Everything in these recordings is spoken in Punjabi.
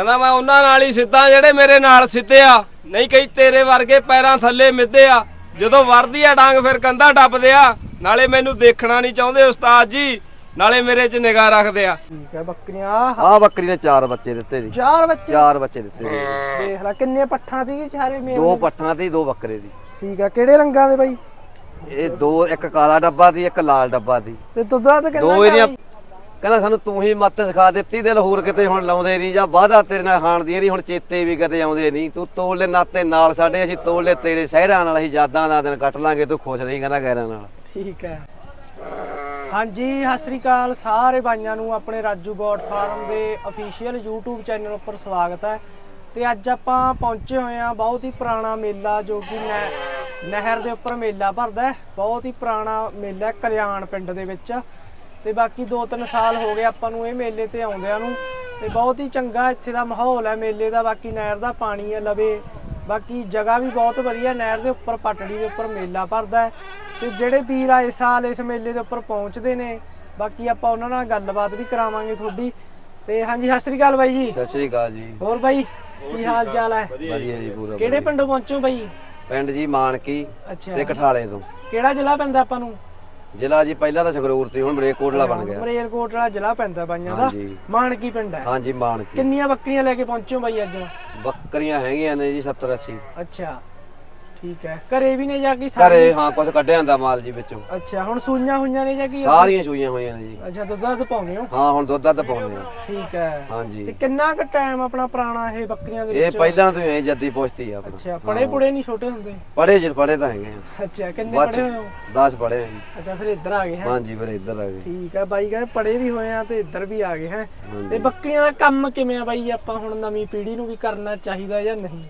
ਕਹਿੰਦਾ ਮੈਂ ਉਹਨਾਂ ਨਾਲ ਹੀ ਸਿੱਧਾ ਜਿਹੜੇ ਮੇਰੇ ਨਾਲ ਸਿੱਧੇ ਆ। ਨਹੀਂ ਕਈ ਤੇਰੇ ਵਰਗੇ ਪੈਰਾਂ ਥੱਲੇ ਮਿੱਧੇ ਆ। ਜਦੋਂ ਵਰਦੀ ਆ ਡਾਂਗ ਫਿਰ ਕੰਧਾ ਟੱਪਦੇ ਆ। ਨਾਲੇ ਮੈਨੂੰ ਦੇਖਣਾ ਨਹੀਂ ਚਾਹੁੰਦੇ ਉਸਤਾਦ ਜੀ। ਨਾਲੇ ਮੇਰੇ 'ਚ ਨਿਗਾਹ ਰੱਖਦੇ ਆ। ਠੀਕ ਹੈ ਬੱਕਰੀਆਂ। ਆਹ ਆ ਬੱਕਰੀ ਨੇ ਚਾਰ ਬੱਚੇ ਦਿੱਤੇ ਜੀ। ਚਾਰ ਬੱਚੇ? ਚਾਰ ਬੱਚੇ ਦਿੱਤੇ ਜੀ। ਦੇਖ ਲੈ ਕਿੰਨੇ ਪੱਠਾਂ ਸੀਗੇ ਚਾਰੇ ਮੇਲ ਦੋ ਪੱਠਾਂ ਤੇ ਦੋ ਬੱਕਰੇ ਦੀ। ਠੀਕ ਹੈ ਕਿਹੜੇ ਰੰਗਾਂ ਦੇ ਬਾਈ? ਇਹ ਦੋ ਇੱਕ ਕਾਲਾ ਡੱਬਾ ਦੀ ਇੱਕ ਲਾਲ ਡੱਬਾ ਦੀ। ਤੇ ਦੁੱਧਾ ਤੇ ਕਿੰਨਾ ਦੋ ਇਹਦੀਆਂ? ਕਹਿੰਦਾ ਸਾਨੂੰ ਤੂੰ ਹੀ ਮੱਤ ਸਿਖਾ ਦਿੱਤੀ ਦਿਲ ਹੋਰ ਕਿਤੇ ਹੁਣ ਲਾਉਂਦੇ ਨਹੀਂ ਜਾਂ ਵਾਦਾ ਤੇਰੇ ਨਾਲ ਖਾਣ ਦੀ ਨਹੀਂ ਹੁਣ ਚੇਤੇ ਵੀ ਕਦੇ ਆਉਂਦੇ ਨਹੀਂ। ਤੂੰ ਤੋਲ ਲੈ ਨਾਤੇ ਨਾਲ ਸਾਡੇ, ਅਸੀਂ ਤੋਲ ਲੈ ਤੇਰੇ ਸਹਿਰਾਂ ਨਾਲ, ਅਸੀਂ ਯਾਦਾਂ ਦਾ ਦਿਨ ਕੱਟ ਲਾਂਗੇ, ਤੂੰ ਖੁਸ਼ ਰਹੀ ਕਹਿੰਦਾ ਗੈਰਾਂ ਨਾਲ। ਠੀਕ ਹੈ। ਹਾਂਜੀ, ਸਤਿ ਸ੍ਰੀ ਅਕਾਲ ਸਾਰੇ ਭਾਈਆਂ ਨੂੰ, ਆਪਣੇ ਰਾਜੂ ਬੋਟ ਫਾਰਮ ਦੇ ਅਫੀਸ਼ੀਅਲ YouTube ਚੈਨਲ ਉੱਪਰ ਸਵਾਗਤ ਹੈ। ਤੇ ਅੱਜ ਆਪਾਂ ਪਹੁੰਚੇ ਹੋਏ ਹਾਂ ਬਹੁਤ ਹੀ ਪੁਰਾਣਾ ਮੇਲਾ, ਜੋ ਕਿ ਨਹਿ- ਨਹਿਰ ਦੇ ਉੱਪਰ ਮੇਲਾ ਭਰਦਾ ਬਹੁਤ ਹੀ ਪੁਰਾਣਾ ਮੇਲਾ ਕਲਿਆਣ ਪਿੰਡ ਦੇ ਵਿੱਚ। ਤੇ ਬਾਕੀ 2-3 ਸਾਲ ਹੋ ਗਏ ਆਪਾਂ ਨੂੰ ਇਹ ਮੇਲੇ ਤੇ ਆਉਂਦਿਆਂ ਨੂੰ। ਤੇ ਬਹੁਤ ਹੀ ਚੰਗਾ ਇੱਥੇ ਦਾ ਮਾਹੌਲ ਹੈ ਮੇਲੇ ਦਾ ਬਾਕੀ ਨਹਿਰ ਦਾ ਪਾਣੀ ਹੈ ਲਵੇ। ਬਾਕੀ ਜਗ੍ਹਾ ਵੀ ਬਹੁਤ ਵਧੀਆ ਨਹਿਰ ਦੇ ਉੱਪਰ ਪਟੜੀ ਦੇ ਉੱਪਰ ਮੇਲਾ ਭਰਦਾ ਹੈ। ਤੇ ਜਿਹੜੇ ਵੀਰ ਆ ਇਸ ਸਾਲ ਇਸ ਮੇਲੇ ਦੇ ਉੱਪਰ ਪਹੁੰਚਦੇ ਨੇ ਬਾਕੀ ਆਪਾਂ ਉਹਨਾਂ ਨਾਲ ਗੱਲਬਾਤ ਵੀ ਕਰਾਵਾਂਗੇ ਤੁਹਾਡੀ। ਤੇ ਹਾਂਜੀ ਸਤਿ ਸ੍ਰੀ ਅਕਾਲ ਬਾਈ ਜੀ। ਸਤਿ ਸ੍ਰੀ ਅਕਾਲ ਜੀ। ਹੋਰ ਬਾਈ ਕੀ ਹਾਲ ਚਾਲ ਹੈ? ਵਧੀਆ ਜੀ ਪੂਰਾ ਕਿਹੜੇ। ਪਿੰਡੋਂ ਪਹੁੰਚੋ ਬਾਈ? ਪਿੰਡ ਜੀ ਮਾਨਕੀ ਤੇ ਕਠਾਲੇ ਤੋਂ। ਕਿਹੜਾ ਜ਼ਿਲ੍ਹਾ ਪੈਂਦਾ ਆਪਾਂ ਨੂੰ? ਜ਼ਿਲ੍ਹਾ ਜੀ ਪਹਿਲਾਂ ਤਾਂ ਸੰਗਰੂਰ ਤੇ ਹੁਣ ਮਰੇਕੋਟਲਾ ਬਣ ਗਿਆ। ਮਰੇਲਕੋਟ ਵਾਲਾ ਜ਼ਿਲ੍ਹਾ ਪੈਂਦਾ ਬਾਈਆਂ ਦਾ। ਹਾਂਜੀ। ਮਾਨਕੀ ਪਿੰਡ ਹੈ। ਹਾਂਜੀ ਮਾਨਕੀ। ਕਿੰਨੀਆਂ ਬੱਕਰੀਆਂ ਲੈ ਕੇ ਪਹੁੰਚੋ ਬਾਈ ਅੱਜ? ਬੱਕਰੀਆਂ ਹੈਗੀਆਂ ਨੇ ਜੀ 70 80 ਅੱਛਾ। ਠੀਕ ਹੈ। ਘਰੇ ਵੀ ਨੇ ਜਾ ਕੇ ਘਰੇ ਹਾਂ ਕੁਝ ਕੱਢਿਆ ਹੁੰਦਾ ਮਾਲ ਜੀ ਵਿੱਚੋਂ। ਅੱਛਾ ਹੁਣ ਸੂਈਆਂ ਹੋਈਆਂ ਨੇ ਜਾਂ ਕੀ? ਸਾਰੀਆਂ ਸੂਈਆਂ ਹੋਈਆਂ ਨੇ ਜੀ। ਅੱਛਾ ਦੁੱਧ ਦੁੱਧ ਪਾਉਂਦੇ ਹੋ? ਹਾਂ ਹੁਣ ਦੁੱਧ ਦੱਧ ਪਾਉਂਦੇ ਆ ਠੀਕ ਹੈ। ਤੇ ਹਾਂਜੀ ਕਿੰਨਾ ਕੁ ਟਾਈਮ ਆਪਣਾ ਪੁਰਾਣਾ ਇਹ ਬੱਕਰੀਆਂ ਦੇ ਇਹ ਵਿੱਚ? ਪਹਿਲਾਂ ਤੋਂ ਹੀ ਜੱਦੀ ਪੁਸ਼ਤੀ ਆ ਆਪਣਾ। ਅੱਛਾ ਪੜੇ ਪੁੜੇ ਨਹੀਂ ਛੋਟੇ ਹੁੰਦੇ? ਪੜੇ ਜੀ ਪੜੇ ਤਾਂ ਹੈਗੇ ਆ। ਅੱਛਾ ਕਿੰਨੇ ਪੜੇ ਹੋਏ ਹੋ? 10 ਪੜੇ ਆ ਜੀ। ਅੱਛਾ ਫਿਰ ਇੱਧਰ ਆ ਗਏ ਹੈ? ਹਾਂਜੀ ਫਿਰ ਇੱਧਰ ਆ ਗਏ। ਠੀਕ ਹੈ ਬਾਈ ਕਹਿੰਦੇ ਪੜੇ ਵੀ ਹੋਏ ਆ ਤੇ ਇੱਧਰ ਵੀ ਆ ਗਏ ਹੈ। ਤੇ ਬੱਕਰੀਆਂ ਦਾ ਕੰਮ ਕਿਵੇਂ ਆ ਬਾਈ? ਆਪਾਂ ਹੁਣ ਨਵੀਂ ਪੀੜ੍ਹੀ ਨੂੰ ਵੀ ਕਰਨਾ ਚਾਹੀਦਾ ਜਾਂ ਨਹੀਂ?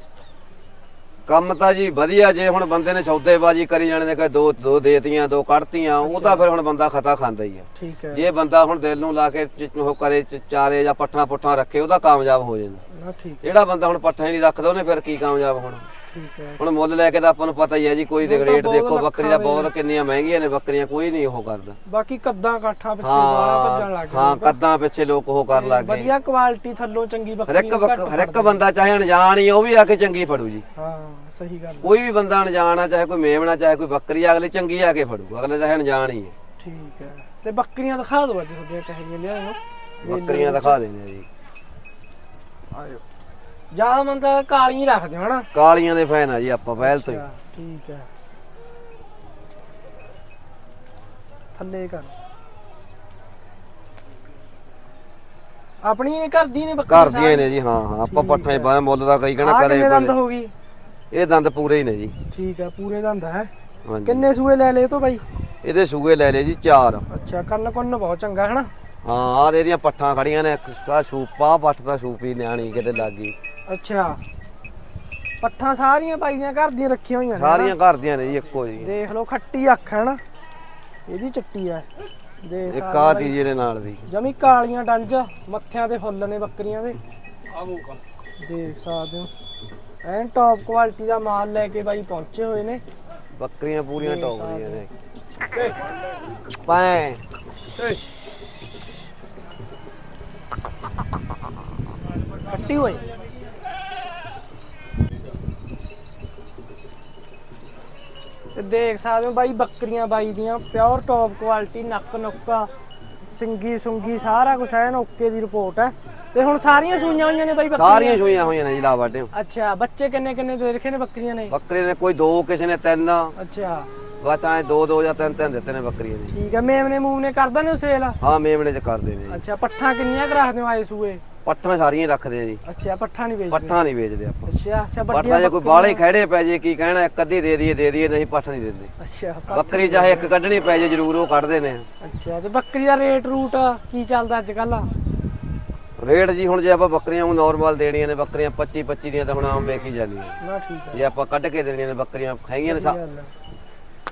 ਕੰਮ ਤਾਂ ਜੀ ਵਧੀਆ ਜੇ ਹੁਣ ਬੰਦੇ ਨੇ ਸੌਦੇਬਾਜੀ ਕਰੀ ਜਾਣੇ ਨੇ ਕਿ ਦੋ ਦੋ ਦੇਤੀਆਂ ਦੋ ਕੱਢਤੀਆਂ ਉਹ ਤਾਂ ਫਿਰ ਹੁਣ ਬੰਦਾ ਖਤਾ ਖਾਂਦਾ ਹੀ ਆ। ਠੀਕ ਹੈ। ਜੇ ਬੰਦਾ ਹੁਣ ਦਿਲ ਨੂੰ ਲਾ ਕੇ ਚ- ਉਹ ਕਰੇ ਚ- ਚਾਰੇ ਜਾਂ ਪੱਠਾ ਪੁੱਠਾ ਰੱਖੇ ਉਹਦਾ ਕਾਮਯਾਬ ਹੋ ਜਾਂਦਾ। ਨਾ ਠੀਕ ਜਿਹੜਾ ਬੰਦਾ ਹੁਣ ਪੱਠਾ ਹੀ ਨਹੀਂ ਰੱਖਦਾ ਉਹਨੇ ਫਿਰ ਕੀ ਕਾਮਯਾਬ ਹੋਣਾ? ਠੀਕ ਹੈ। ਹੁਣ ਮੁੱਲ ਲੈ ਕੇ ਤਾਂ ਆਪਾਂ ਨੂੰ ਪਤਾ ਹੀ ਹੈ ਜੀ ਕੋਈ ਦੇ ਰੇਟ ਦੇਖੋ ਬੱਕਰੀ ਦਾ। ਬਹੁਤ। ਕਿੰਨੀਆਂ ਮਹਿੰਗੀਆਂ ਨੇ ਬੱਕਰੀਆਂ ਕੋਈ ਨਹੀਂ ਉਹ ਕਰਦਾ। ਬਾਕੀ ਕੱਦਾਂ ਕਾਠਾ ਪਿੱਛੇ ਵਾਲਾ ਭੱਜਣ ਲੱਗ ਹਾਂ ਗਏ ਕੱਦਾਂ ਪਿੱਛੇ ਲੋਕ ਉਹ ਕਰਨ ਲੱਗ ਗਏ। ਵਧੀਆ ਕੁਆਲਿਟੀ ਥੱਲੋਂ ਚੰਗੀ ਹਰ ਬੱਕਰੀ ਨੂੰ ਹਰ ਇੱਕ। ਬੰਦਾ ਚਾਹੇ ਅਣਜਾਣ ਹੀ ਉਹ ਵੀ ਆ ਕੇ ਚੰਗੀ ਫੜੂ ਜੀ। ਹਾਂ ਸਹੀ ਗੱਲ ਹੈ। ਕੋਈ ਵੀ ਬੰਦਾ ਅਣਜਾਣ ਆ ਚਾਹੇ ਕੋਈ ਮੇਮਣਾ ਚਾਹੇ ਕੋਈ ਬੱਕਰੀ ਅਗਲੇ ਚੰਗੀ ਆ ਕੇ ਫੜੂ ਅਗਲੇ ਚਾਹੇ ਅਣਜਾਣ ਹੀ ਹੈ ਠੀਕ ਹੈ। ਤੇ ਬੱਕਰੀਆਂ ਦਿਖਾ ਦਿਓ ਅੱਜ ਤੁਹਾਡੀਆਂ ਕਹੇ ਜਿਹੀਆਂ ਲਿਆਓ ਬੱਕਰੀਆਂ ਦਿਖਾ ਦੇਣੇ ਜੀ। ਆਇਓ। ਜ਼ਿਆਦਾ ਮਨ ਤਾਂ ਕਾਲੀਆਂ ਹੀ ਰੱਖਦੇ ਹੋ ਹਨਾ? ਕਾਲੀਆਂ ਦੇ ਫੈਨ ਆ ਜੀ ਆਪਾਂ ਪਹਿਲ ਤੋਂ ਹੀ। ਅੱਛਾ, ਠੀਕ ਹੈ। ਥੱਲੇ ਕਰ। ਆਪਣੀ ਘਰ ਦੀ ਨੇ ਬੱਕਰੀਆਂ ਘਰ ਦੀਆਂ ਨੇ ਜੀ ਹਾਂ ਹਾਂ। ਆਪਾਂ ਪੱਠੇ ਪਾਏ ਮੁੱਲ ਦਾ ਕਈ ਕਹਿਣਾ ਕਰੇ ਕਿੰਨੇ ਦੰਦ। ਹੋ ਗਈ? ਇਹ ਦੰਦ ਪੂਰੇ ਹੀ ਨੇ ਜੀ। ਠੀਕ ਹੈ ਪੂਰੇ ਦੰਦ ਹੈ। ਹਾਂਜੀ। ਕਿੰਨੇ ਸੂਏ ਲੈ ਲਏ ਤੋਂ ਬਾਈ? ਇਹਦੇ ਸੂਏ ਲੈ ਲਏ ਜੀ ਚਾਰ। ਅੱਛਾ ਕੰਨ ਕੁੰਨ ਬਹੁਤ ਚੰਗਾ ਹੈ ਨਾ ਹਾਂ ਆਹ ਇਹਦੀਆਂ ਪੱਠਾਂ ਖੜੀਆਂ ਨੇ ਆ ਸੂਪਾ ਪੱਠ ਦਾ ਸੂਪੀ ਨਿਆਣੀ ਕਿਤੇ ਲੱਗ ਅੱਛਾ। ਪੱਠਾਂ ਸਾਰੀਆਂ ਪਾਈਆਂ ਘਰ ਦੀਆਂ ਰੱਖੀਆਂ ਹੋਈਆਂ ਨੇ? ਸਾਰੀਆਂ ਘਰ ਦੀਆਂ ਨੇ ਜੀ ਇੱਕੋ ਜੀ। ਦੇਖ ਲਓ ਖੱਟੀ ਅੱਖ ਹੈ ਨਾ। ਇਹਦੀ ਚਿੱਟੀ ਹੈ। ਦੇਖ ਇੱਕ ਆ ਦੀ ਜਿਹਦੇ ਨਾਲ ਦੀ। ਜਮੀ ਕਾਲੀਆਂ ਡੰਜ ਮੱਥਿਆਂ ਤੇ ਫੁੱਲ ਨੇ ਬੱਕਰੀਆਂ ਦੇ। ਦੇਖ ਸਕਦੇ ਹੋ। ਐਨ ਟੌਪ ਕੁਆਲਿਟੀ ਦਾ ਮਾਲ ਲੈ ਕੇ ਬਾਈ ਪਹੁੰਚੇ ਹੋਏ ਨੇ। ਬੱਕਰੀਆਂ ਪੂਰੀਆਂ ਟੌਪ ਦੀਆਂ ਨੇ। ਪੈ ਕੱਟੀ ਹੋਏ। ਤੇ ਦੇਖ ਸਕਦੇ ਹੋ ਬਾਈ ਬੱਕਰੀਆਂ ਬਾਈ ਦੀਆਂ ਪਿਓਰ ਟੌਪ ਕੁਆਲਿਟੀ ਨੱਕ ਨੁੱਕਾ ਸਿੰਗੀ ਸੁੰਗੀ ਸਾਰਾ ਕੁਝ ਐਨ ਓਕੇ ਦੀ ਰਿਪੋਰਟ ਹੈ। ਤੇ ਹੁਣ ਸਾਰੀਆਂ ਸੂਈਆਂ ਹੋਈਆਂ ਨੇ ਬਾਈ ਬੱਕਰੀਆਂ? ਸਾਰੀਆਂ ਸੂਈਆਂ ਹੋਈਆਂ ਨੇ ਜੀ ਲਾ ਵਾਟੇ ਅੱਛਾ ਬੱਚੇ ਕਿੰਨੇ ਕਿੰਨੇ ਦੇ ਰੱਖੇ ਨੇ ਬੱਕਰੀਆਂ ਨੇ? ਬੱਕਰੇ ਨੇ ਕੋਈ ਦੋ ਕਿਸੇ ਨੇ ਤਿੰਨ। ਅੱਛਾ। ਬਸ ਐ ਦੋ ਦੋ ਜਾਂ ਤਿੰਨ ਤਿੰਨ ਦਿੱਤੇ ਨੇ ਬੱਕਰੀਆਂ ਨੇ। ਠੀਕ ਹੈ ਮੇਮਨੇ ਮੂਮਨੇ ਕਰਦਾ ਨੇ ਸੇਲ ਹਾਂ ਮੇਮਣੇ ਚ ਕਰਦੇ ਨੇ ਅੱਛਾ ਪੱਠਾਂ ਕਿੰਨੀਆਂ ਕੁ ਰੱਖਦੇ ਹੋ ਆਏ ਸੂਏ? ਪੱਠਾਂ ਸਾਰੀਆਂ ਰੱਖਦੇ ਆ ਜੀ। ਅੱਛਾ ਪੱਠਾਂ ਨਹੀਂ ਵੇਚਦੇ? ਪੱਠਾਂ ਨਹੀਂ ਵੇਚਦੇ ਆਪਾਂ। ਅੱਛਾ ਅੱਛਾ ਪੱਠਾ ਜੇ ਕੋਈ ਬਾਹਲੇ ਖੜੇ ਪੈ ਜੇ ਕੀ ਕਹਿਣਾ ਇੱਕ ਅੱਧੀ ਦੇ ਦਈਏ ਦੇ ਦਈਏ ਨਹੀਂ ਪੱਠ ਨਹੀਂ ਦਿੰਦੇ। ਅੱਛਾ ਪ- ਬੱਕਰੀ ਚਾਹੇ ਇੱਕ ਕੱਢਣੀ ਪੈ ਜੇ ਜ਼ਰੂਰ ਉਹ ਕੱਢਦੇ ਨੇ ਅੱਛਾ ਤੇ ਬੱਕਰੀ ਦਾ ਰੇਟ ਰੂਟ ਕੀ ਚੱਲਦਾ ਅੱਜ ਕੱਲ ਰੇਟ ਜੀ ਹੁਣ ਜੇ ਆਪਾਂ ਬੱਕਰੀਆਂ ਨੂੰ ਨਾਰਮਲ ਦੇਣੀਆਂ ਨੇ ਬੱਕਰੀਆਂ 25 25 ਦੀਆਂ ਤਾਂ ਹੁਣ ਆਮ ਵੇਖੀ ਜਾਂਦੀਆਂ। ਨਾ ਠੀਕ ਹੈ ਜੇ ਆਪਾਂ ਕੱਢ ਕੇ ਦੇਣੀਆਂ ਨੇ ਬੱਕਰੀਆਂ ਹੈਗੀਆਂ ਨੇ ਸਹੀ ਗੱਲ ਹੈ,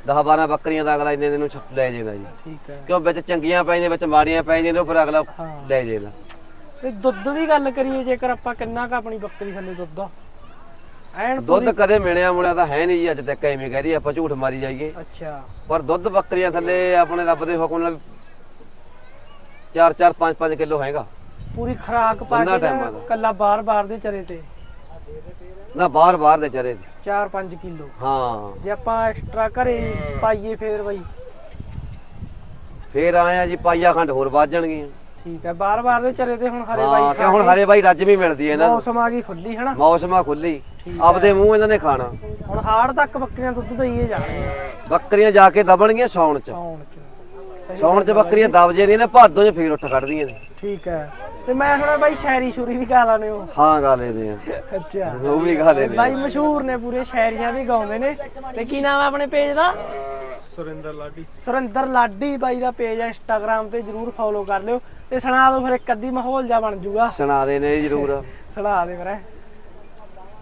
10 12 ਬੱਕਰੀਆਂ ਦਾ ਅਗਲਾ ਇੰਨੇ ਦਿਨ ਨੂੰ ਲੈ ਜਾਣਾ ਜੀ। ਠੀਕ ਹੈ ਕਿਉਂ ਵਿੱਚ ਚੰਗੀਆਂ ਪੈਂਦੀਆਂ ਵਿੱਚ ਮਾੜੀਆਂ ਪੈਂਦੀਆਂ ਨੇ ਉਹ ਫਿਰ ਅਗਲਾ ਲੈ ਜਾਣਾ ਤੇ ਦੁੱਧ ਦੀ ਗੱਲ ਕਰੀਏ ਜੇਕਰ ਆਪਾਂ ਕਿੰਨਾ ਕ ਆਪਣੀ ਬੱਕਰੀ ਥੱਲੇ ਦੁੱਧ ਆ। ਐਨ ਦੁੱਧ ਕਦੇ ਮਿਲਿਆ ਮੁਲਿਆ ਤਾਂ ਹੈ ਨਹੀਂ ਜੀ ਅੱਜ ਤੱਕ ਐਵੇਂ ਕਹਿ ਰਹੀ ਆਪਾਂ ਝੂਠ ਮਾਰੀ ਜਾਈਏ। ਅੱਛਾ। ਪਰ ਦੁੱਧ ਬੱਕਰੀਆਂ ਥੱਲੇ ਆਪਣੇ ਰੱਬ ਦੇ ਹੁਕਮ ਨਾਲ 4 4 5 5 ਕਿਲੋ ਹੈਗਾ। ਪੂਰੀ ਖਰਾਕ ਪਾ ਕੇ ਨਾ। ਕੱਲਾ ਬਾਰ-ਬਾਰ ਦੇ ਚਰੇ ਤੇ। ਨਾ ਬਾਹਰ ਦੇ ਚਰੇ 4-5 ਕਿਲੋ। ਹਾਂ। ਜੇ ਆਪਾਂ ਐਕਸਟਰਾ ਘਰੇ ਪਾਈਏ ਫੇਰ ਬਈ। ਫੇਰ ਆਏ ਆ ਜੀ ਪਾਈਆ ਖੰਡ ਹੋਰ ਵੱਧ ਜਾਣਗੀਆਂ। ਠੀਕ ਹੈ ਬਾਰ-ਬਾਰ ਦੇ ਚਰੇ ਤੇ ਹੁਣ ਹਰੇ ਹਾਂ ਬਾਈ ਕਿ ਹੁਣ ਹਰੇ ਬਾਈ ਰੱਜ ਵੀ ਮਿਲਦੀ ਹੈ ਇਹਨਾਂ ਨੂੰ। ਮੌਸਮ ਆ ਗਈ ਖੁੱਲੀ ਹਨਾ? ਮੌਸਮਾ ਖੁੱਲੀ ਠੀਕ ਆਪਦੇ ਮੂੰਹ ਇਹਨਾਂ ਨੇ ਖਾਣਾ। ਹੁਣ ਹਾੜ ਤੱਕ ਬੱਕਰੀਆਂ ਦੁੱਧ ਦਈਏ ਜਾਣਗੀਆਂ ਬੱਕਰੀਆਂ ਜਾ ਕੇ ਦਬਣਗੀਆਂ ਸੌਣ ਚ। ਸੌਣ ਚ। ਸਹੀ ਸੌਣ ਚ ਬੱਕਰੀਆਂ ਦਬ ਜਾਂਦੀਆਂ ਨੇ ਭਾਦੋਂ ਚ ਫੇਰ ਉੱਠ ਖੜਦੀਆਂ ਨੇ। ਠੀਕ ਹੈ ਤੇ ਮੈਂ ਸੁਣਿਆ ਬਾਈ ਸ਼ਾਇਰੀ ਸ਼ੂਰੀ ਵੀ ਗਾ ਲਾਣੇ ਹੋ। ਹਾਂ ਗਾ ਲੈਦੇ ਆ। ਅੱਛਾ। ਉਹ ਵੀ ਗਾ ਲੈਦੇ ਬਾਈ ਮਸ਼ਹੂਰ ਨੇ ਪੂਰੇ ਸ਼ਾਇਰੀਆਂ ਵੀ ਗਾਉਂਦੇ ਨੇ। ਤੇ ਕੀ ਨਾਮ ਹੈ ਆਪਣੇ ਪੇਜ ਦਾ? ਸੁਰਿੰਦਰ ਲਾਡੀ। ਸੁਰਿੰਦਰ ਲਾਡੀ ਬਾਈ ਦਾ ਪੇਜ ਹੈ ਇੰਸਟਾਗ੍ਰam ਤੇ ਜਰੂਰ ਫੋਲੋ ਕਰ ਲਿਓ ਤੇ ਸੁਣਾ ਦਿਓ ਫਿਰ ਇੱਕ ਅੱਧੀ ਮਾਹੌਲ ਜਾ ਬਣ ਜੂਗਾ। ਸੁਣਾ ਦੇ ਨੇ ਜਰੂਰ। ਸੁਣਾ ਦੇ ਫਿਰ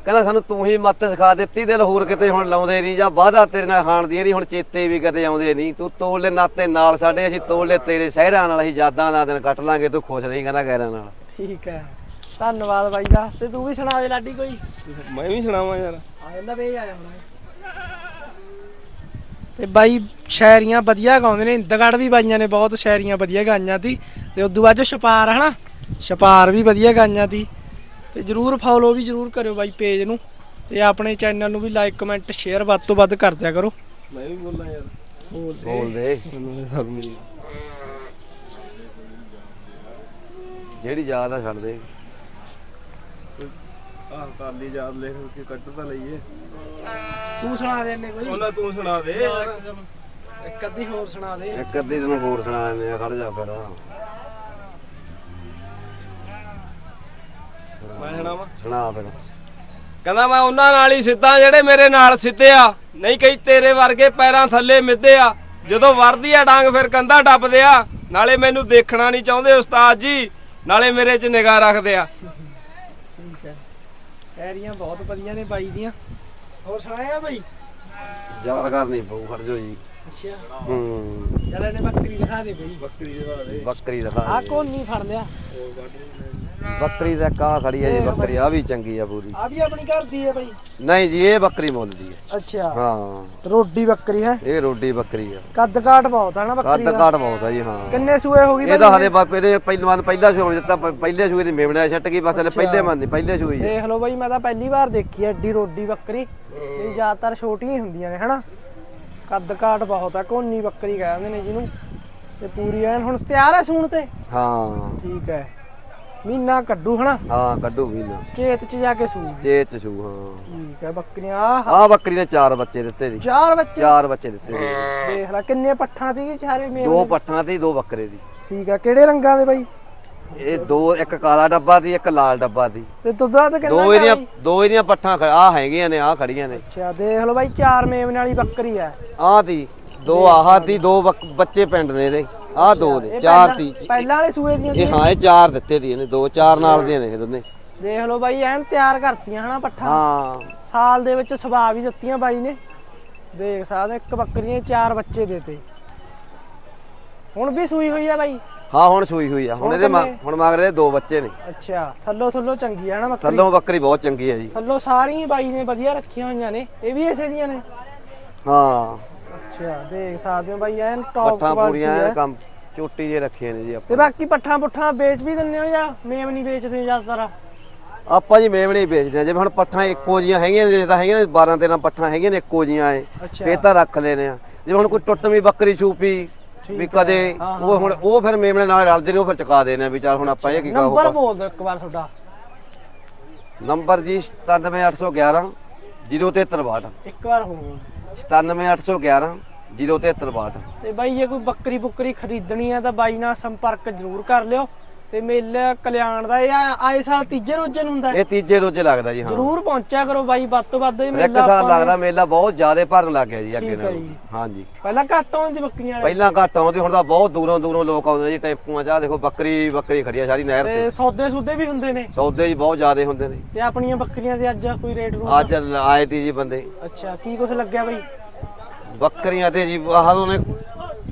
ਕਹਿੰਦਾ ਸਾਨੂੰ ਤੂੰ ਹੀ ਮੱਤ ਸਿਖਾ ਦਿੱਤੀ ਦਿਲ ਹੋਰ ਕਿਤੇ ਹੁਣ ਲਾਉਂਦੇ ਨਹੀਂ ਜਾਂ ਵਾਦਾ ਤੇਰੇ ਨਾਲ ਖਾਣ ਦੀ ਨਹੀਂ ਹੁਣ ਚੇਤੇ ਵੀ ਕਦੇ ਆਉਂਦੇ ਨਹੀਂ। ਤੂੰ ਤੋਲ ਲੈ ਨਾਤੇ ਨਾਲ ਸਾਡੇ ਅਸੀਂ ਤੋਲ ਲੈ ਤੇਰੇ ਸਹਿਰਾਂ ਨਾਲ ਅਸੀਂ ਯਾਦਾਂ ਦਾ ਦਿਨ ਕੱਟ ਲਾਂਗੇ ਤੂੰ ਖੁਸ਼ ਰਹੀ ਕਹਿੰਦਾ ਗੈਰਾਂ ਨਾਲ। ਠੀਕ ਹੈ। ਧੰਨਵਾਦ ਬਾਈ ਦਾ। ਤੇ ਤੂੰ ਵੀ ਸੁਣਾ ਦੇ ਲਾਡੀ ਕੋਈ। ਮੈਂ ਵੀ ਸੁਣਾਵਾਂ ਯਾਰ। ਆ ਜਾਂਦਾ ਵੇ ਆ ਜਾਂਦਾ ਤੇ ਬਾਈ ਸ਼ਾਇਰੀਆਂ ਵਧੀਆ ਗਾਉਂਦੇ ਨੇ ਇੰਦਗੜ ਵੀ ਬਾਈਆਂ ਨੇ ਬਹੁਤ ਸ਼ਾਇਰੀਆਂ ਵਧੀਆ ਗਾਈਆਂ ਤੀ। ਤੇ ਉਦੋਂ ਬਾਅਦ ਚ ਛਪਾਰ ਹਨਾ ਛਪਾਰ ਵੀ ਵਧੀਆ ਗਾਈਆਂ ਤੀ। ਤੇ ਜਰੂਰ ਫੋਲੋ ਵੀ ਜਰੂਰ ਕਰਿਓ ਬਾਈ ਪੇਜ ਨੂੰ। ਤੇ ਆਪਣੇ ਚੈਨਲ ਨੂੰ ਵੀ ਲਾਈਕ ਕਮੈਂਟ ਸ਼ੇਅਰ ਵੱਧ ਤੋਂ ਵੱਧ ਕਰ ਦਿਆ ਕਰੋ। ਮੈਂ ਵੀ ਬੋਲਾਂ ਯਾਰ। ਬੋਲ ਦੇ। ਜਿਹੜੀ ਯਾਦ ਆ ਛੱਡ ਦੇ। ਆਹ ਕਾਲੀ ਯਾਦ ਲਿਖ ਕੇ ਕੱਟ ਤਾਂ ਲਈਏ। ਤੂੰ ਸੁਣਾ ਦੇ ਨੇ ਕੋਈ ਉਹਨਾਂ ਤੂੰ ਸੁਣਾ ਦੇ। ਇੱਕ ਅੱਧੀ ਹੋਰ ਸੁਣਾ ਦੇ। ਇੱਕ ਅੱਧੀ ਤੈਨੂੰ ਹੋਰ ਸੁਣਾ ਦਿੰਦੇ ਆ ਖੜ ਜਾ ਫਿਰ। ਮੈਂ ਸੁਣਾਵਾਂ? ਸੁਣਾ ਫਿਰ। ਕਹਿੰਦਾ ਮੈਂ ਉਹਨਾਂ ਨਾਲ ਹੀ ਸਿੱਧਾ ਜਿਹੜੇ ਮੇਰੇ ਨਾਲ ਸਿੱਧੇ ਆ। ਨਹੀਂ ਕਈ ਤੇਰੇ ਵਰਗੇ ਪੈਰਾਂ ਥੱਲੇ ਮਿੱਧੇ ਆ। ਜਦੋਂ ਵਰਦੀ ਆ ਡਾਂਗ ਫਿਰ ਕੰਧਾ ਟੱਪਦੇ ਆ। ਨਾਲੇ ਮੈਨੂੰ ਦੇਖਣਾ ਨਹੀਂ ਚਾਹੁੰਦੇ ਉਸਤਾਦ ਜੀ। ਨਾਲੇ ਮੇਰੇ 'ਚ ਨਿਗਾਹ ਰੱਖਦੇ ਆ। ਠੀਕ ਹੈ। ਸ਼ਾਇਰੀਆਂ ਬਹੁਤ ਵਧੀਆ ਨੇ ਬਾਈ ਦੀਆਂ। ਹੋਰ ਸੁਣਾਇਆ ਬਾਈ? ਯਾਦ ਕਰਨੀ ਪਊ ਖੜ ਜੋ ਜੀ। ਅੱਛਾ। ਹੂੰ। ਚੱਲ ਇਹਨੇ ਬੱਕਰੀ ਦਿਖਾ ਦੇ ਬਈ। ਬੱਕਰੀ ਦੇ ਦੇ। ਬੱਕਰੀ ਆ ਦਿਖਾ ਕੌਣ ਨਹੀਂ ਫੜ ਲਿਆ ਬੱਕਰੀ ਦਾ ਕਾ ਖੜੀ ਹੈ ਜੀ ਬੱਕਰੀ ਆ ਵੀ ਚੰਗੀ ਆ ਪੂਰੀ। ਆ ਵੀ ਆਪਣੀ ਘਰ ਦੀ ਹੈ ਬਈ। ਨਹੀਂ ਜੀ ਇਹ ਬੱਕਰੀ ਮੁੱਲ ਦੀ ਹੈ। ਅੱਛਾ। ਹਾਂ। ਰੋਡੀ ਬੱਕਰੀ ਹੈ। ਇਹ ਰੋਡੀ ਬੱਕਰੀ ਆ। ਕੱਦ ਕਾਠ ਬਹੁਤ ਹੈ ਨਾ ਬੱਕਰੀ ਕੱਦ ਦਾ। ਕਾਟ ਬਹੁਤ ਆ ਜੀ ਹਾਂ। ਕਿੰਨੇ ਸੂਏ ਹੋ ਗਈ ਇਹਦਾ ਹਲੇ ਬਾਪੇ ਦੇ ਪਹਿਲਵਾਨ ਪਹਿਲਾ ਸੂਏ ਦਿੱਤਾ ਪ- ਪਹਿਲੇ ਸੂਏ ਦੀ ਮੇਮਣਾ ਛੱਟ ਗਈ ਬਸ ਹਲੇ ਪਹਿਲੇ ਮੰਨ ਦੀ ਪਹਿਲੇ ਸੂਏ ਆ। ਦੇਖ ਲਓ ਬਈ ਮੈਂ ਤਾਂ ਪਹਿਲੀ ਵਾਰ ਦੇਖੀ ਐ ਏਡੀ ਰੋਡੀ ਬੱਕਰੀ। ਇਹ ਜ਼ਿਆਦਾਤਰ ਛੋਟੀਆਂ ਹੀ ਹੁੰਦੀਆਂ ਨੇ ਹਨਾ? ਕੱਦ ਕਾਠ ਬਹੁਤ ਹੈ ਕੋਨੀ ਬੱਕਰੀ ਕਹਿੰਦੇ ਨੇ ਜਿਹਨੂੰ। ਤੇ ਪੂਰੀ ਐਨ ਹੁਣ ਤਿਆਰ ਹੈ ਸੂਣ ਤੇ? ਹਾਂ। ਠੀਕ ਹੈ। ਮਹੀਨਾ ਕੱਢੂ ਹਨਾ? ਹਾਂ ਕੱਢੂ ਵੀ ਨਾ ਚੇਤ ਚ ਜਾ ਕੇ ਸੂ। ਚੇਤ ਸੂ ਹਾਂ। ਠੀਕ ਹੈ ਬੱਕਰੀਆਂ ਆ ਬੱਕਰੀ ਨੇ ਚਾਰ ਬੱਚੇ ਦਿੱਤੇ ਜੀ ਚਾਰ ਬੱਚੇ? ਚਾਰ ਬੱਚੇ ਦਿੱਤੇ ਜੀ। ਦੇਖ ਲੈ ਕਿੰਨੇ ਪੱਠਾਂ ਸੀ ਚਾਰੇ ਮੇਲ ਦੋ ਪੱਠਾਂ ਤੇ ਦੋ ਬੱਕਰੇ ਦੀ। ਠੀਕ ਹੈ ਕਿਹੜੇ ਰੰਗਾਂ ਦੇ ਬਾਈ? ਇਹ ਦੋ ਇੱਕ ਕਾਲਾ ਡੱਬਾ ਦੀ ਇੱਕ ਲਾਲ ਡੱਬਾ ਦੀ। ਤੇ ਦੁੱਧਾ ਤੇ ਕਿੰਨਾ ਦੋ ਇਹਦੀਆਂ? ਦੋ ਇਹਦੀਆਂ ਪੱਠਾਂ ਆ ਹੈਗੀਆਂ ਨੇ ਆ ਖੜੀਆਂ ਨੇ। ਅੱਛਾ ਦੇਖ ਲਓ ਬਾਈ ਚਾਰ ਮੇਵਨ ਵਾਲੀ ਬੱਕਰੀ ਹੈ ਆਹ ਦੀ ਦੋ ਆਹ ਦੀ ਦੋ ਬੱਚੇ ਪਿੰਡ ਨੇ ਇਹਦੇ। ਆਹ ਦੋ ਨੇ ਚਾਰ ਤੀ ਪਹਿਲਾਂ ਵਾਲੇ ਸੂਏ ਦੀਆਂ ਇਹ ਹਾਂ ਇਹ ਚਾਰ ਦਿੱਤੇ ਦੀ ਇਹਨੇ ਦੋ ਚਾਰ ਨਾਲ ਦੀਆਂ ਨੇ ਇਹ ਦੋਨੇ। ਦੇਖ ਲਓ ਬਾਈ ਐਨ ਤਿਆਰ ਕਰਤੀਆਂ ਹਨਾ ਪੱਠਾਂ। ਹਾਂ। ਸਾਲ ਦੇ ਵਿੱਚ ਸੁਭਾਅ ਵੀ ਦਿੱਤੀਆਂ ਬਾਈ ਨੇ। ਦੇਖ ਸਕਦੇ ਇੱਕ ਬੱਕਰੀਆਂ ਚਾਰ ਬੱਚੇ ਦੇਤੇ। ਹੁਣ ਵੀ ਸੂਈ ਹੋਈ ਆ ਬਾਈ? ਹਾਂ ਹੁਣ ਸੂਈ ਹੋਈ ਆ। ਹੁਣ ਇਹਦੇ? ਹੁਣ ਮਗਰ ਦੇ ਦੋ ਬੱਚੇ ਨੇ। ਅੱਛਾ ਥੱਲੋ ਥੱਲੋ ਚੰਗੀ ਆ ਨਾ ਬੱਕਰੀ? ਥੱਲੋਂ ਬੱਕਰੀ ਬਹੁਤ ਚੰਗੀ ਹੈ ਜੀ। ਥੱਲੋ ਸਾਰੀਆਂ ਬਾਈ ਨੇ ਵਧੀਆ ਰੱਖੀਆਂ ਹੋਈਆਂ ਨੇ। ਇਹ ਵੀ ਇਸੇ ਦੀਆਂ ਨੇ? ਹਾਂ। ਅੱਛਾ ਦੇਖ ਸਕਦੇ ਹੋ ਬਾਈ ਐਨ ਟੌਪ ਪੱਠਾਂ ਕੁਆਲਿਟੀ ਪੂਰੀਆਂ ਹੈ। ਐਨ ਕੰਮ ਚੋਟੀ ਜੇ ਰੱਖੀਆਂ ਨੇ ਜੀ ਤੇ ਆਪਾਂ ਬਾਕੀ ਪੱਠਾਂ ਪੁੱਠਾਂ ਵੇਚ ਵੀ ਦਿੰਦੇ ਹੋ ਜਾਂ ਮੇਮ ਨਹੀਂ ਵੇਚਦੇ ਜ਼ਿਆਦਾਤਰ? ਆਪਾਂ ਜੀ ਮੇਵਣੇ ਹੀ ਵੇਚਦੇ ਆ ਜਿਵੇਂ ਹੁਣ ਪੱਠਾਂ ਇੱਕੋ ਜੀਆਂ ਹੈਗੀਆਂ ਨੇ ਜਿੱਦਾਂ ਹੈਗੀਆਂ ਨੇ 12 13 ਪੱਠਾਂ ਹੈਗੀਆਂ ਨੇ ਇੱਕੋ ਜੀਆਂ ਐ ਅੱਛਾ। ਫੇਰ ਤਾਂ ਰੱਖ ਲੈਨੇ ਆ। ਜਿਵੇਂ ਹੁਣ ਕੋਈ ਟੁੱਟਵੀਂ ਬੱਕਰੀ ਛੂਪੀ ਠੀਕ ਵੀ ਹੈ। ਕਦੇ ਹਾਂ, ਉਹ ਹੁਣ ਉਹ ਫਿਰ ਮੇਮਣੇ ਨਾਲ ਰਲਦੇ ਨੇ ਉਹ ਫਿਰ ਚੁਕਾ ਦੇਣੇ ਆ ਵੀ ਚੱਲ ਹੁਣ ਆਪਾਂ ਇਹ ਕੀ ਨੰਬਰ ਕਹੋ ਬੋਲ ਦਿਓ ਇੱਕ ਵਾਰ ਤੁਹਾਡਾ। ਨੰਬਰ ਜੀ 97811 07362 ਇੱਕ ਵਾਰ ਹੋਰ। 97811 07362 ਤੇ ਬਾਈ, ਜੇ ਕੋਈ ਬੱਕਰੀ ਬੁੱਕਰੀ ਖਰੀਦਣੀ ਆ ਤਾਂ ਬਾਈ ਨਾਲ ਸੰਪਰਕ ਜ਼ਰੂਰ ਕਰ ਲਿਓ। ਤੇ ਮੇਲਾ ਕਲਿਆਣ ਦਾ ਇਹ ਆ- ਆਏ ਸਾਲ ਤੀਜੇ ਰੋਜ਼ੇ ਨੂੰ ਹੁੰਦਾ ਹੈ। ਇਹ ਤੀਜੇ ਰੋਜ਼ੇ ਲੱਗਦਾ ਜੀ ਹਾਂ। ਜ਼ਰੂਰ ਪਹੁੰਚਿਆ ਕਰੋ ਬਾਈ ਵੱਧ ਤੋਂ ਵੱਧ ਇਹ ਇੱਕ ਮੇਲਾ ਸਾਲ ਆਪਾਂ ਨੇ- ਲੱਗਦਾ ਮੇਲਾ ਬਹੁਤ ਜ਼ਿਆਦਾ ਭਰਨ ਲੱਗ ਗਿਆ ਜੀ ਅੱਗੇ ਠੀਕ ਹੈ ਨਾਲ। ਜੀ। ਹਾਂਜੀ। ਪਹਿਲਾਂ ਘੱਟ ਆਉਂਦੇ ਬੱਕਰੀਆਂ ਵਾਲੇ। ਪਹਿਲਾਂ ਘੱਟ ਆਉਂਦੇ ਹੁਣ ਤਾਂ ਬਹੁਤ ਦੂਰੋਂ ਦੂਰੋਂ ਲੋਕ ਆਉਂਦੇ ਨੇ ਜੀ ਟੈਂਪੂਆਂ 'ਚ। ਆਹ ਦੇਖੋ ਬੱਕਰੀ ਬੱਕਰੀ ਖੜੀ ਆ ਸਾਰੀ ਨਹਿਰ ਤੇ। ਤੇ ਸੌਦੇ ਸੁਦੇ ਵੀ ਹੁੰਦੇ ਨੇ। ਸੌਦੇ ਜੀ ਬਹੁਤ ਜ਼ਿਆਦੇ ਹੁੰਦੇ ਨੇ। ਤੇ ਆਪਣੀਆਂ ਬੱਕਰੀਆਂ ਦੇ ਅੱਜ ਕੋਈ ਰੇਟ ਰੂਟ? ਅੱਜ ਆਏ ਤੀ ਜੀ ਬੰਦੇ। ਅੱਛਾ ਕੀ ਕੁਛ ਲੱਗਿਆ ਬਾਈ? ਬੱਕਰੀਆਂ ਤੇ ਜੀ ਆਹ ਉਹਨੇ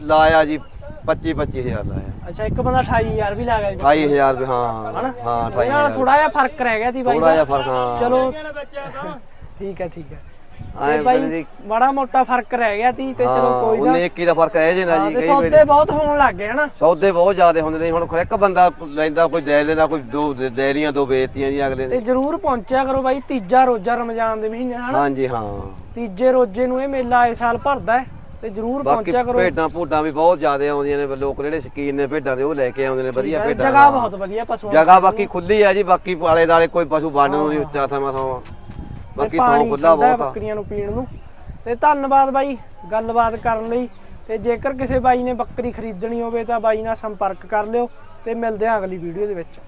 ਲਾਇਆ ਜੀ 25 25000 ਲਾਇਆ। ਅੱਛਾ ਇੱਕ ਬੰਦਾ 28000 ਵੀ ਲਾ ਗਿਆ ਜੀ। 28000 ਰੁਪਏ ਹਾਂ ਹਨਾ? ਹਾਂ ਇਹਦੇ ਨਾਲ 28000 ਥੋੜਾ ਜਿਹਾ ਫ਼ਰਕ ਰਹਿ ਗਿਆ ਸੀ ਬਾਈ ਥੋੜਾ। ਜਿਹਾ ਫ਼ਰਕ ਹਾਂ। ਚਲੋ। ਠੀਕ ਹੈ ਠੀਕ ਹੈ। ਤੇ ਬਾਈ ਬੜਾ ਮੋਟਾ ਫ਼ਰਕ ਰਹਿ ਗਿਆ ਤੀ ਤੇ ਚਲੋ ਕੋਈ ਨਾ। ਉਹਨੇ ਇੱਕ ਹੀ ਦਾ ਫ਼ਰਕ ਹੈ ਜੇ ਨਾ ਜੀ ਕਈ ਸੌਦੇ ਬਹੁਤ ਹੋਣ ਲੱਗ ਗਏ ਹਨਾ? ਸੌਦੇ ਬਹੁਤ ਜ਼ਿਆਦੇ ਹੁੰਦੇ ਨੇ ਹੁਣ ਇੱਕ ਬੰਦਾ ਲੈਂਦਾ ਕੋਈ ਦੇ ਦੇਣਾ ਕੋਈ ਦੋ ਦੇ- ਦੇ ਰੀਆਂ ਦੋ ਵੇਚਤੀਆਂ ਜੀ ਅਗਲੇ ਤੇ ਜਰੂਰ ਪਹੁੰਚਿਆ ਕਰੋ ਬਾਈ ਤੀਜਾ ਰੋਜ਼ਾ ਰਮਜ਼ਾਨ ਦੇ ਮਹੀਨੇ ਹਨਾ? ਹਾਂਜੀ ਹਾਂ। ਤੀਜੇ ਰੋਜ਼ੇ ਨੂੰ ਇਹ ਮੇਲਾ ਇਸ ਸਾਲ ਭਰਦਾ ਹੈ। ਤੇ ਜਰੂਰ ਬਾਕੀ ਪਹੁੰਚਿਆ ਕਰੋ। ਭੇਡਾਂ ਭੂਡਾਂ ਵੀ ਬਹੁਤ ਜ਼ਿਆਦੇ ਆਉਂਦੀਆਂ ਨੇ ਲੋਕ ਜਿਹੜੇ ਸ਼ਕੀਨ ਨੇ ਭੇਡਾਂ ਦੇ ਉਹ ਲੈ ਕੇ ਆਉਂਦੇ ਨੇ ਵਧੀਆ ਭੇਡਾਂ ਜਗ੍ਹਾ ਬਹੁਤ ਵਧੀਆ ਪਸ਼ੂਆਂ ਜਗ੍ਹਾ ਬਾਕੀ ਖੁੱਲੀ ਆ ਜੀ ਬਾਕੀ ਆਲੇ ਦਾਲੇ ਕੋਈ ਪਸ਼ੂ ਬੰਨ ਨੂੰ ਨਹੀਂ ਉੱਚਾ ਥਾਂ ਥਾਂ ਤੇ ਬਾਕੀ ਤੋਂ ਖੁੱਲਾ ਬਹੁਤ ਆ। ਬੱਕਰੀਆਂ ਨੂੰ ਪੀਣ ਨੂੰ। ਤੇ ਧੰਨਵਾਦ ਬਾਈ ਗੱਲਬਾਤ ਕਰਨ ਲਈ। ਤੇ ਜੇਕਰ ਕਿਸੇ ਬਾਈ ਨੇ ਬੱਕਰੀ ਖਰੀਦਣੀ ਹੋਵੇ ਤਾਂ ਬਾਈ ਨਾਲ ਸੰਪਰਕ ਕਰ ਲਿਓ। ਤੇ ਮਿਲਦੇ ਹਾਂ ਅਗਲੀ ਵੀਡੀਓ ਦੇ ਵਿੱਚ।